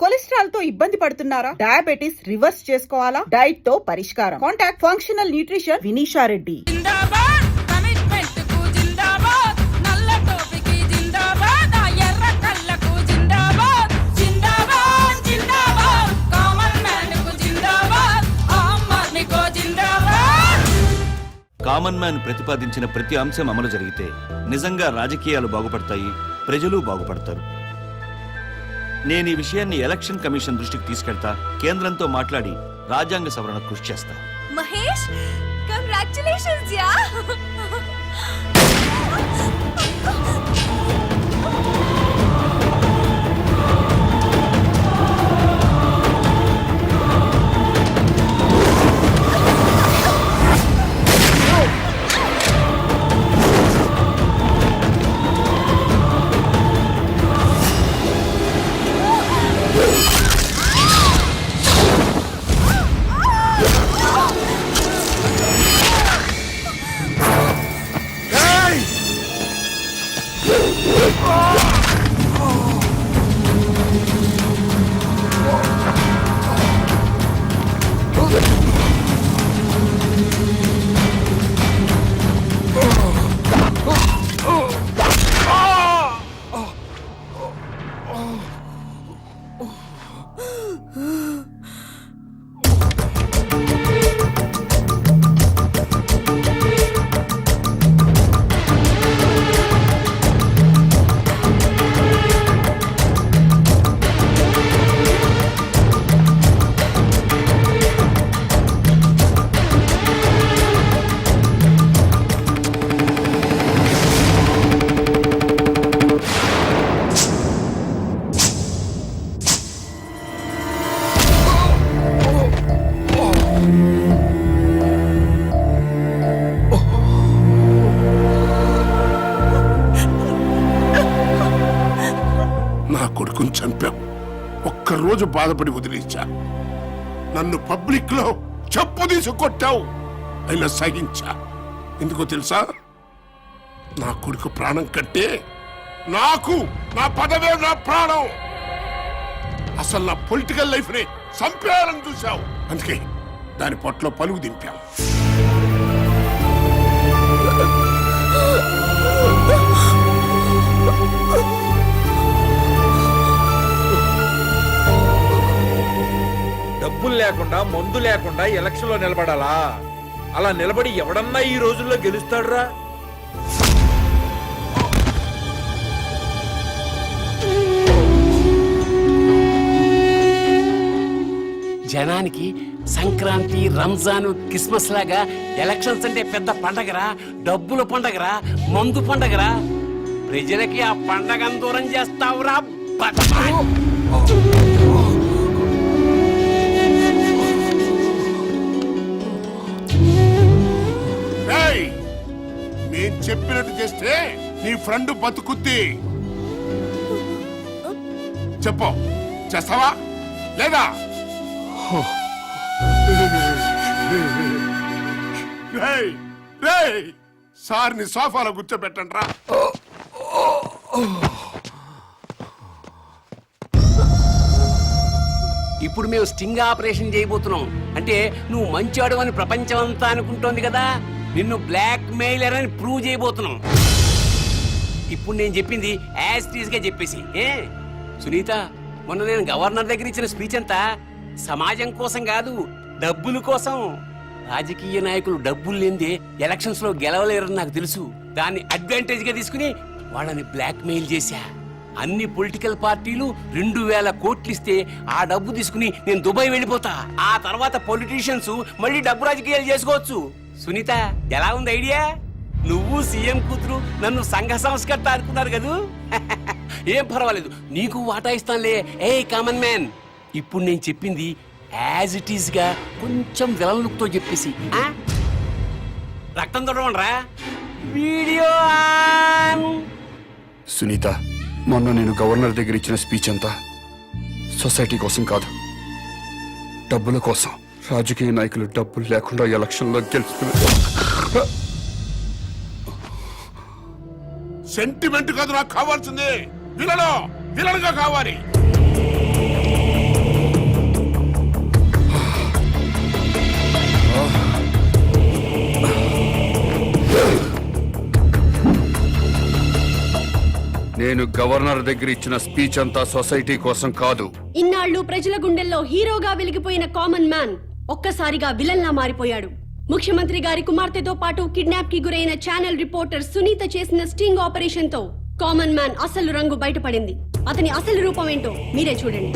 కొలెస్ట్రాల్తో ఇబ్బంది పడుతున్నారా? Diabetes reverse చేసుకోవాలా? డైట్తో పరిష్కారం. Contact functional nutrition Vinisha Reddy. Common man ప్రతిపాదించిన ప్రతి అంశం అమలు జరిగితే నిజంగా రాజకీయాలు బాగుపడతాయి ప్రజలు బాగుపడతారు. నేను ఈ విషయాన్ని ఎలక్షన్ కమిషన్ దృష్టికి తీసుకెళ్తా కేంద్రంతో మాట్లాడి రాజ్యాంగ సవరణ కృషి చేస్తా. మహేష్ కంగ్రాచులేషన్స్ యా. రోజు బాధపడి వదిలించా నన్ను పబ్లిక్లో చెప్పు తీసి కొట్టావు. అయినా సహించా. ఎందుకో తెలుసా? నా కొడుకు ప్రాణం కట్టే నాకు నా పదవే నా ప్రాణం. అసలు నా పొలిటికల్ లైఫ్ని చంపేయాలని చూశావు. అందుకే దాని పొట్లో పలుగు దింపాం డబ్బులు లేకుండా మందు లేకుండా ఎలక్షన్లో నిలబడాలా? అలా నిలబడి ఎవడన్నా ఈ రోజుల్లో గెలుస్తాడురా? జనానికి సంక్రాంతి రంజాన్ క్రిస్మస్ లాగా ఎలక్షన్స్ అంటే పెద్ద పండగరా? డబ్బుల పండగరా? మందు పండగరా? ప్రజలకి ఆ పండగను దూరం చేస్తావురా చెప్పినట్టు చేస్తే నీ ఫ్రెండ్ బతుకుద్ది. చెప్పు. చేస్తావా? లేదా? రేయ్! రేయ్! సార్ని సోఫాలో కూర్చోబెట్టండి రా ఇప్పుడు మేము స్టింగ్ ఆపరేషన్ చేయబోతున్నాం. అంటే నువ్వు మంచివాడు అని ప్రపంచం అంతా అనుకుంటోంది కదా? నిన్ను బ్లాక్ మెయిలర్ అని ప్రూవ్ చేయబోతున్నాం. ఇప్పుడు నేను చెప్పింది యాజ్గా చెప్పేసి. ఏ? సునీత మొన్న నేను గవర్నర్ దగ్గర ఇచ్చిన స్పీచ్ అంతా సమాజం కోసం కాదు డబ్బుల కోసం. రాజకీయ నాయకులు డబ్బులు లేనిదే ఎలక్షన్స్లో గెలవలేరని నాకు తెలుసు. దాన్ని అడ్వాంటేజ్గా తీసుకుని వాళ్ళని బ్లాక్ మెయిల్ చేశా. అన్ని పొలిటికల్ పార్టీలు రెండు వేల కోట్లు ఇస్తే ఆ డబ్బు తీసుకుని నేను దుబాయ్ వెళ్ళిపోతా. ఆ తర్వాత పొలిటీషియన్స్ మళ్ళీ డబ్బు రాజకీయాలు చేసుకోవచ్చు. సునీత ఎలా ఉంది ఐడియా? నువ్వు సీఎం కూతురు నన్ను సంఘ సంస్కర్త అనుకున్నారు కదూ? ఏం పర్వాలేదు నీకు వాటా ఇస్తానులే. ఏ కామన్ మ్యాన్ ఇప్పుడు నేను చెప్పింది యాజ్ ఇట్ ఈస్గా కొంచెం విలన్ చెప్పేసి. రక్తం తొడవండ్రా వీడియో సునీత మొన్న నేను గవర్నర్ దగ్గర ఇచ్చిన స్పీచ్ అంతా సొసైటీ కోసం కాదు డబ్బుల కోసం. రాజకీయ నాయకులు డబ్బులు లేకుండా ఎలక్షన్లో గెలుస్తున్నారు సెంటిమెంట్ కాదు నాకు కావాల్సింది. వినడం వినడంగా కావాలి. నేను గవర్నర్ దగ్గర ఇచ్చిన స్పీచ్ అంతా సొసైటీ కోసం కాదు. ఇన్నాళ్ళు ప్రజల గుండెల్లో హీరోగా వెలిగిపోయిన కామన్ మ్యాన్. ఒక్కసారిగా విలన్లా మారిపోయాడు. ముఖ్యమంత్రి గారి కుమార్తెతో పాటు కిడ్నాప్కి గురైన ఛానల్ రిపోర్టర్ సునీత చేసిన స్టింగ్ ఆపరేషన్తో కామన్ మ్యాన్ అసలు రంగు బయటపడింది. అతని అసలు రూపం ఏంటో మీరే చూడండి.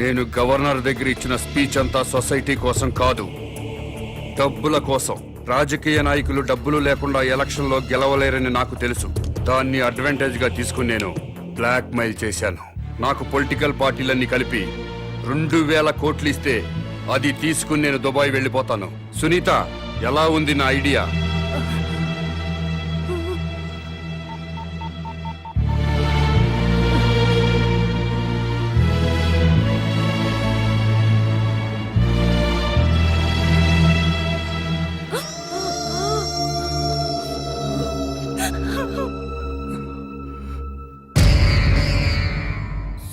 నేను గవర్నర్ దగ్గర ఇచ్చిన స్పీచ్ అంతా సొసైటీ కోసం కాదు. డబ్బుల కోసం. రాజకీయ నాయకులు డబ్బులు లేకుండా ఎలక్షన్లో గెలవలేరని నాకు తెలుసు. దాన్ని అడ్వాంటేజ్గా తీసుకుని నేను బ్లాక్ మెయిల్ చేశాను. నాకు పొలిటికల్ పార్టీలన్నీ కలిపి రెండు వేల కోట్లు ఇస్తే అది తీసుకుని నేను దుబాయ్ వెళ్ళిపోతాను. సునీత ఎలా ఉంది నా ఐడియా?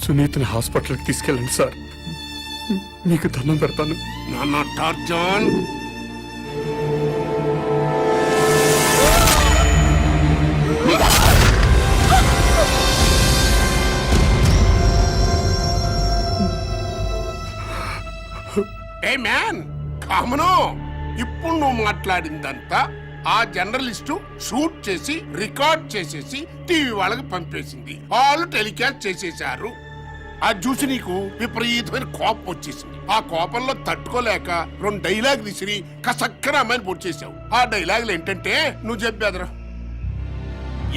సునీతని హాస్పిటల్కి తీసుకెళ్ళండి సార్. మీకు దండం పెడతాను. నాన్న టార్జాన్ ఏ మ్యాన్ కామను. ఇప్పుడు నువ్వు మాట్లాడిందంతా ఆ జర్నలిస్టు షూట్ చేసి రికార్డ్ చేసేసి టీవీ వాళ్ళకి పంపేసింది. వాళ్ళు టెలికాస్ట్ చేసేశారు. అది చూసి నీకు విపరీతమైన కోపం వచ్చేసింది. ఆ కోపంలో తట్టుకోలేక రెండు డైలాగ్ విసిరి కసక్కన అమ్మాయిని పొడి చేసావు ఆ డైలాగులు ఏంటంటే నువ్వు చెప్పేదరా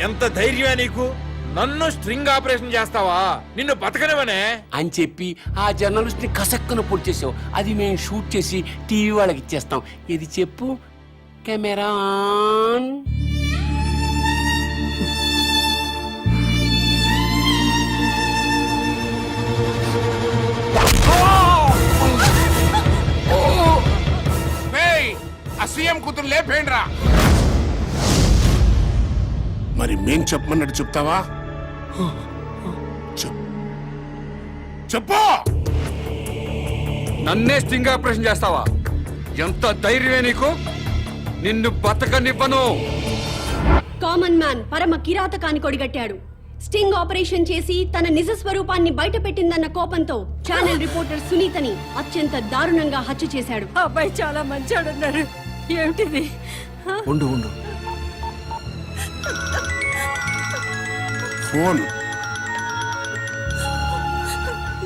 ఎంత ధైర్యమే నీకు? నన్ను స్ట్రింగ్ ఆపరేషన్ చేస్తావా? నిన్ను బతకనివనే అని చెప్పి ఆ జర్నలిస్ట్ని కసక్కున పొడి చేసావు అది మేము షూట్ చేసి టీవీ వాళ్ళకి ఇచ్చేస్తాం. ఇది చెప్పు కెమెరా ఆన్. లేపేండ్రా మరి మేం చెప్పమన్నట్టు చెప్తావా? చెప్- చెప్పు! నన్నే స్టింగ్ ఆపరేషన్ చేస్తావా? ఎంత ధైర్యమే నీకు? నిన్ను బతకనివ్వను. కామన్ మ్యాన్ పరమ కిరాతకాన్ని కొడిగట్టాడు. స్టింగ్ ఆపరేషన్ చేసి తన నిజ స్వరూపాన్ని బయటపెట్టిందన్న కోపంతో ఛానల్ రిపోర్టర్ సునీతని అత్యంత దారుణంగా హత్య చేశాడు. అబ్బాయి చాలా మంచోడున్నారు. ఏమిటిది? ఉండు ఉండు. ఫోన్.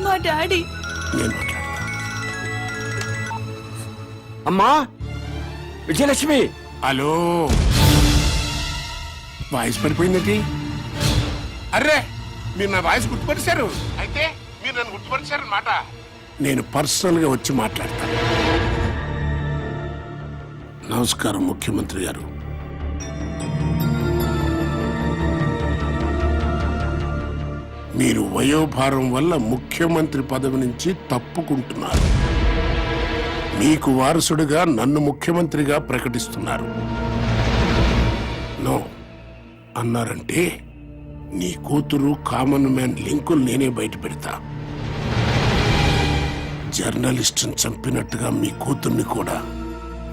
మా డాడీ. నేను మాట్లాడతా. అమ్మా! విజయలక్ష్మి! హలో! వాయిస్ పడిపోయిందండి అర్రే! మీరు నా వాయిస్ గుర్తుపరిచారు అయితే మీరు నన్ను గుర్తుపరిచారు అనమాట నేను పర్సనల్గా వచ్చి మాట్లాడతాను నమస్కారం ముఖ్యమంత్రి గారు. మీరు వయోభారం వల్ల ముఖ్యమంత్రి పదవి నుంచి తప్పుకుంటున్నారు. మీకు వారసుడిగా నన్ను ముఖ్యమంత్రిగా ప్రకటిస్తున్నారు. నో. అన్నారంటే నీ కూతురు కామన్ మ్యాన్ లింకులు నేనే బయట పెడతా. జర్నలిస్టుని చంపినట్టుగా మీ కూతుర్ని కూడా.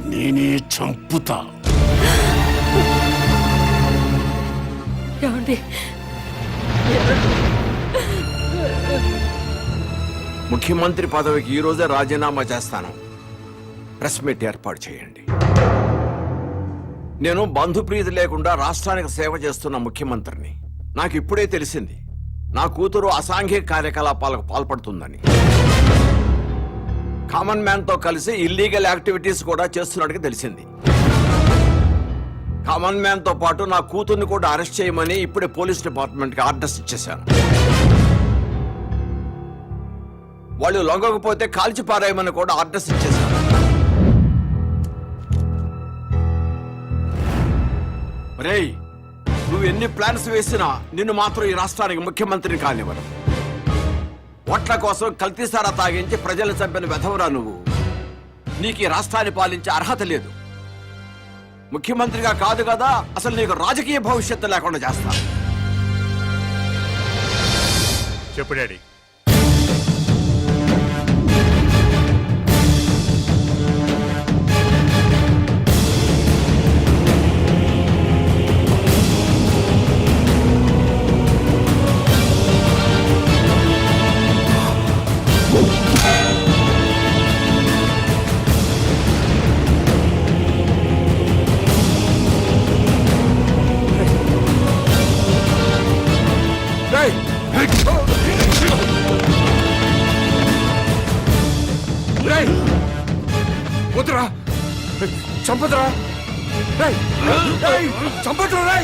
నేనే చంపుతా. ముఖ్యమంత్రి పదవికి ఈ రోజే రాజీనామా చేస్తాను. ప్రెస్ మీట్ ఏర్పాటు చేయండి. నేను బంధుప్రీతి లేకుండా రాష్ట్రానికి సేవ చేస్తున్న ముఖ్యమంత్రిని. నాకు ఇప్పుడే తెలిసింది. నా కూతురు అసాంఘిక కార్యకలాపాలకు పాల్పడుతుందని. కామన్ మ్యాన్తో కలిసి ఇల్లీగల్ యాక్టివిటీస్ కూడా చేస్తున్నట్టుగా తెలిసింది. కామన్ మ్యాన్తో పాటు నా కూతుర్ని కూడా అరెస్ట్ చేయమని ఇప్పుడే పోలీస్ డిపార్ట్మెంట్కి ఆర్డర్స్ ఇచ్చేశాను. వాళ్ళు లొంగకపోతే కాల్చి పారాయమని కూడా ఆర్డర్స్ ఇచ్చేశాను రేయ్ నువ్వు ఎన్ని ప్లాన్స్ వేసినా నిన్ను మాత్రం ఈ రాష్ట్రానికి ముఖ్యమంత్రిని కానివ్వరు ఓట్ల కోసం కల్తీసారా తాగించి ప్రజలు చంపిన వెధవరా నువ్వు. నీకు ఈ రాష్ట్రాన్ని పాలించే అర్హత లేదు. ముఖ్యమంత్రిగా కాదు కదా అసలు నీకు రాజకీయ భవిష్యత్తు లేకుండా చేస్తా. చెప్పు డాడీ. చంపదురా రేయ్, చంపదురా